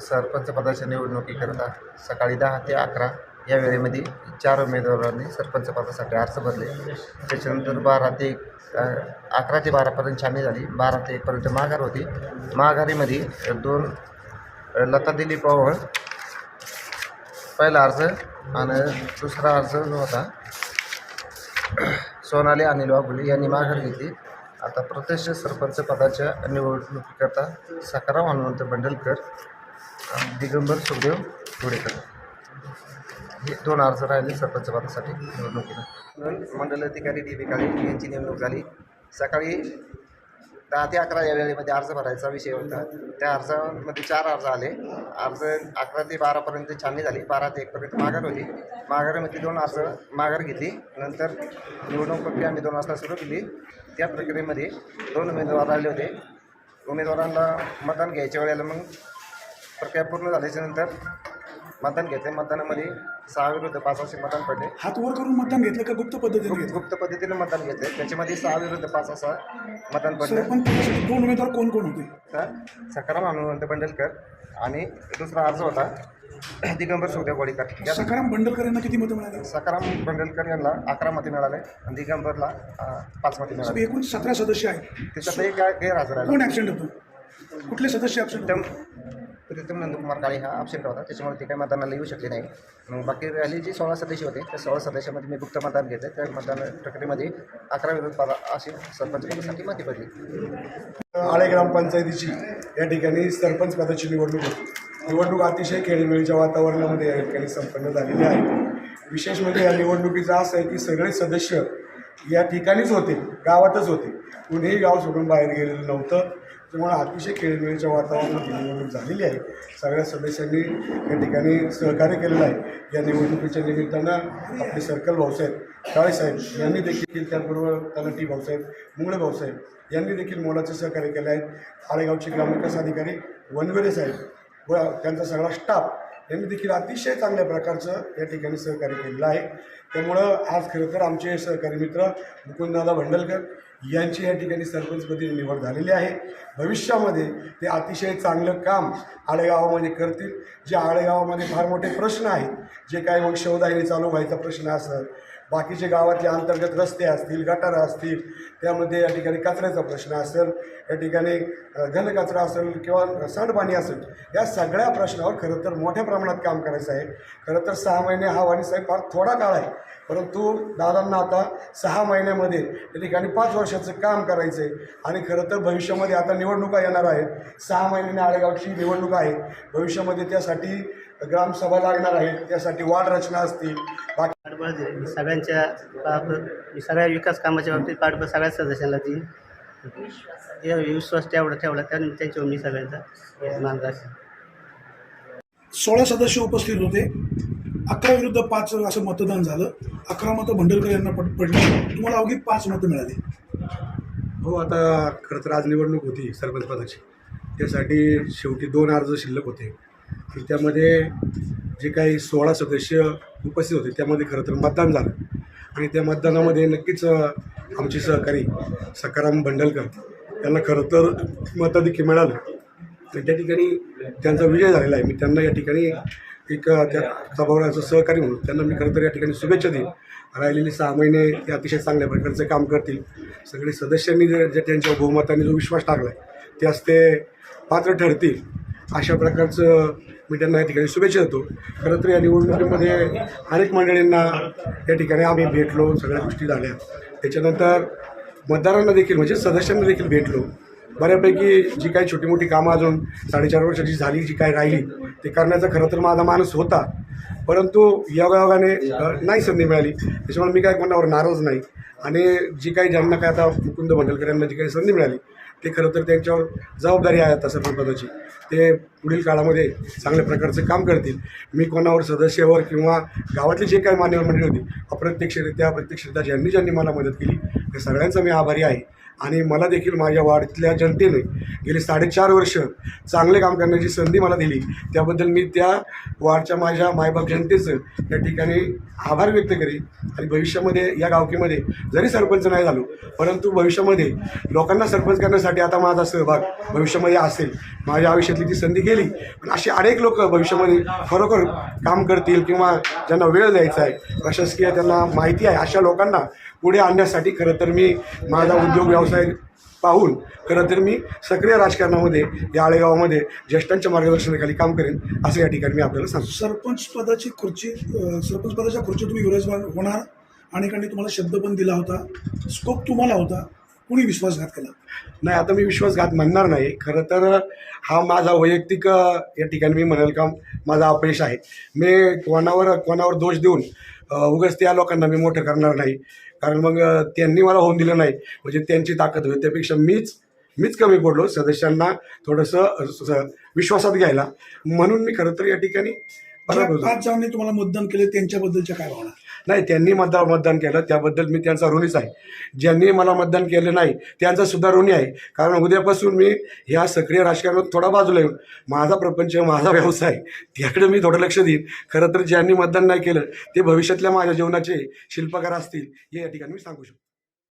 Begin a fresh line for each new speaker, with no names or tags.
सरपंच पदाच्या निवडणुकीकरता सकाळी दहा ते अकरा या वेळेमध्ये चार उमेदवारांनी सरपंच पदासाठी अर्ज भरले. त्याच्यानंतर बारा ते अकरा ते बारापर्यंत छाननी झाली. बारा ते एकपर्यंत माघार होती. माघारीमध्ये दोन लता दिलीप पवार पहिला अर्ज आणि दुसरा अर्ज जो होता सोनाली अनिल वाघुले यांनी माघार घेतली. आता प्रत्यक्ष सरपंच पदाच्या निवडणुकीकरता सकाराम हनुमंत बंडलकर दिगंबर सुखदेव धुळेकर हे दोन अर्ज राहिले सरपंच पदासाठी निवडणुकीला. म्हणून मंडल अधिकारी डी बी काळे यांची नेमणूक झाली. सकाळी दहा ते अकरा या वेळेमध्ये अर्ज भरायचा विषय होता. त्या अर्जामध्ये चार अर्ज आले. अर्ज अकरा ते बारापर्यंत छाननी झाली. बारा ते एकपर्यंत माघार होती. माघारामध्ये दोन अर्ज माघार घेतली. नंतर निवडणूक प्रक्रिया आम्ही दोन वाजता सुरू केली. त्या प्रक्रियेमध्ये दोन उमेदवार आले होते. उमेदवारांना मतदान घ्यायच्या वेळेला मग प्रक्रिया पूर्ण झाल्याच्यानंतर मतदान घेतले. मतदानामध्ये सहा विरुद्ध पाच असे मतदान पडले.
हात वर करून मतदान घेतलं का गुप्त पद्धतीने
गुप्त
घेतलं?
गुप्त पद्धतीने मतदान घेतले. त्याच्यामध्ये सहा विरुद्ध पाच असा मतदान पडलं.
सरपंच पदासाठी दोन उमेदवार कोण कोण होते?
तर सकाराम हनुमंत बंडलकर आणि दुसरा अर्ज होता दिगंबर सुखदेव गोडीकर यात
सकाराम बंडलकर यांना किती मतं मिळाली?
सकाराम बंडलकर यांना अकरा मते मिळाले आणि दिगंबरला अं, पाच मते मिळाले.
एकूण सतरा सदस्य आहेत.
त्याच्यात एक गैरहजर राहिला
कोण ॲबसेंट होतं? कुठले सदस्य ॲबसेंट
प्रीतम नंदकुमार काळे हा ऑप्शन होता. त्याच्यामुळे ते काही मतदानाला येऊ शकले नाही. मग बाकी रॅली जी सोळा सदस्य होते त्या सोळा सदस्यामध्ये मी गुप्त मतदान घेतलं. त्या मतदान प्रक्रियेमध्ये अकरा विरोध पादा अशी सरपंच पदासाठी माती पडली.
आळे ग्रामपंचायतीची या ठिकाणी सरपंच पदाची निवडणूक होती. निवडणूक अतिशय खेळीमेळीच्या वातावरणामध्ये या ठिकाणी संपन्न झालेली आहे. विशेष म्हणजे या निवडणुकीचं असं आहे की सगळे सदस्य या ठिकाणीच होते गावातच होते. कुणीही गाव सोडून बाहेर गेलेलं नव्हतं. त्यामुळे अतिशय खेळीमेळीच्या वातावरणात ही निवडणूक झालेली आहे. सगळ्या सदस्यांनी या ठिकाणी सहकार्य केलेलं आहे. या निवडणुकीच्या निमित्तानं आपले सर्कल भाऊसाहेब काळेसाहेब यांनी देखील त्याचबरोबर तलाठी भाऊसाहेब मुंगळे भाऊसाहेब यांनी देखील मोलाचे सहकार्य केले आहेत आळेगावचे ग्रामविकास अधिकारी वनवेरे साहेब व त्यांचा सगळा स्टाफ यांनी देखील अतिशय चांगल्या प्रकारचं या ठिकाणी सहकार्य केलेलं आहे. त्यामुळं आज खरं तर आमचे सहकारी मित्र मुकुंददादा भंडलकर यांची या ठिकाणी सरपंचपदी निवड झालेली आहे. भविष्यामध्ये ते अतिशय चांगलं काम आळेगावामध्ये करतील. जे आळेगावामध्ये फार मोठे प्रश्न आहेत. जे काय मग शवदाहिनी चालू व्हायचा प्रश्न असेल बाकीचे गावातले अंतर्गत रस्ते असतील गटारं असतील त्यामध्ये या ठिकाणी कचऱ्याचा प्रश्न असेल या ठिकाणी घनकचरा असेल किंवा सांडपाणी असेल या सगळ्या प्रश्नावर खरं तर मोठ्या प्रमाणात काम करायचं आहे. खरं तर सहा महिने हा वाणीसाहेब फार थोडा काळ आहे. परंतु दादांना आता सहा महिन्यामध्ये या ठिकाणी पाच वर्षाचं काम करायचं आहे आणि खरं तर भविष्यामध्ये आता निवडणुका येणार आहेत. सहा महिन्याने आळेगावची निवडणूक आहे भविष्यामध्ये त्यासाठी ग्रामसभा लागणार आहेत त्यासाठी वाढ रचना असतील. बाकी
सगळ्यांच्या सगळ्या विकास कामाच्या बाबतीत पाठबळ सगळ्या सदस्यांना देईन. विश्वास तेवढा ठेवला त्या त्यांच्यावर मी सगळ्यांचा
सोळा सदस्य उपस्थित होते. अकरा विरुद्ध पाच असं मतदान झालं. अकरा मतं भंडलकर यांना पट पडली. तुम्हाला अवघी पाच मतं मिळाली.
हो आता खरं तर आज निवडणूक होती सरपंच पदाची. त्यासाठी शेवटी दोन अर्ज शिल्लक होते. आणि त्यामध्ये जे काही सोळा सदस्य उपस्थित होते त्यामध्ये खरं तर मतदान झालं. आणि त्या मतदानामध्ये नक्कीच आमचे सहकारी सकाराम भंडलकर यांना खरं तर मताधिक्य मिळालं. आणि त्या ठिकाणी त्यांचा विजय झालेला आहे. मी त्यांना या ठिकाणी एक त्या सभागृहाचं सहकारी म्हणून त्यांना मी खरं तर या ठिकाणी शुभेच्छा देईन. राहिलेले सहा महिने ते अतिशय चांगल्या प्रकारचं काम करतील. सगळे सदस्यांनी जे जे त्यांच्या बहुमताने जो विश्वास टाकला आहे त्यास ते पात्र ठरतील. अशा प्रकारचं मी त्यांना या ठिकाणी शुभेच्छा देतो. खरं तर या निवडणुकीमध्ये अनेक मंडळींना या ठिकाणी आम्ही भेटलो सगळ्या गोष्टी झाल्या. त्याच्यानंतर मतदारांना देखील म्हणजे सदस्यांना देखील भेटलो. बऱ्यापैकी जी काही छोटी मोठी कामं अजून साडेचार वर्षाची झाली जी काही राहिली ते करण्याचा खरं तर माझा माणूस होता. परंतु योगायोगाने नाही संधी मिळाली. त्याच्यामुळे मी काय कोणावर नाराज नाही. आणि जी काही ज्यांना काय आता मुकुंद भंडलकर यांना जी काही संधी मिळाली ते खरं तर त्यांच्यावर जबाबदारी आहे आता सरपंचपदाची ते पुढील काळामध्ये चांगल्या प्रकारचं काम करतील. मी कोणावर सदस्यावर किंवा गावातली जे काही मान्यवर मंडळी होती अप्रत्यक्षरित्या प्रत्यक्षरित्या ज्यांनी ज्यांनी मला मदत केली त्या सगळ्यांचा मी आभारी आहे. आणि मला देखील माझ्या वाडीतल्या जनतेने गेली साडेचार वर्ष चांगले काम करण्याची संधी मला दिली. त्याबद्दल मी त्या वाडच्या माझ्या मायबाप जनतेचं या ठिकाणी आभार व्यक्त करेन. आणि भविष्यामध्ये या गावकीमध्ये जरी सरपंच नाही झालो परंतु भविष्यामध्ये लोकांना सरपंच करण्यासाठी आता माझा सहभाग भविष्यामध्ये असेल. माझ्या आयुष्यातली ती संधी गेली. पण असे अनेक लोक भविष्यामध्ये खरोखर काम करतील किंवा ज्यांना वेळ द्यायचा आहे प्रशासकीय त्यांना माहिती आहे. अशा लोकांना पुढे आणण्यासाठी खरं तर मी माझा उद्योग व्यवसाय पाहून खरं तर मी सक्रिय राजकारणामध्ये या आळेगावामध्ये ज्येष्ठांच्या मार्गदर्शनाखाली काम करेन असं या ठिकाणी मी आपल्याला सांगतो.
सरपंच पदाची खुर्ची सरपंच पदाच्या खुर्ची तुम्ही विराजमान होणार. अनेकांनी तुम्हाला शब्द पण दिला होता. स्कोप तुम्हाला होता. कुणी विश्वासघात केला?
नाही आता मी विश्वासघात म्हणणार नाही. खरं तर हा माझा वैयक्तिक या ठिकाणी मी म्हणेल का माझा अपयश आहे. मी कोणावर कोणावर दोष देऊन अ, उगाच त्या लोकांना मी मोठं करणार नाही. कारण मग त्यांनी मला होऊन दिलं नाही. म्हणजे त्यांची ताकद होईल त्यापेक्षा मीच मीच कमी पडलो. सदस्यांना थोडंसं विश्वासात घ्यायला. म्हणून मी खरं तर या ठिकाणी.
पाच जणांनी तुम्हाला मतदान केले. त्यांच्याबद्दलच्या काय भावना?
नाही त्यांनी मतदान मतदान केलं त्याबद्दल मी त्यांचा ऋणीच आहे. ज्यांनी मला मतदान केलं नाही त्यांचा सुद्धा ऋणी आहे. कारण उद्यापासून मी ह्या सक्रिय राजकारणात थोडा बाजूला येऊन माझा प्रपंच माझा व्यवसाय त्याकडे मी थोडं लक्ष देईन. खरं तर ज्यांनी मतदान नाही केलं ते भविष्यातल्या माझ्या जीवनाचे शिल्पकार असतील हे या ठिकाणी मी सांगू शकतो.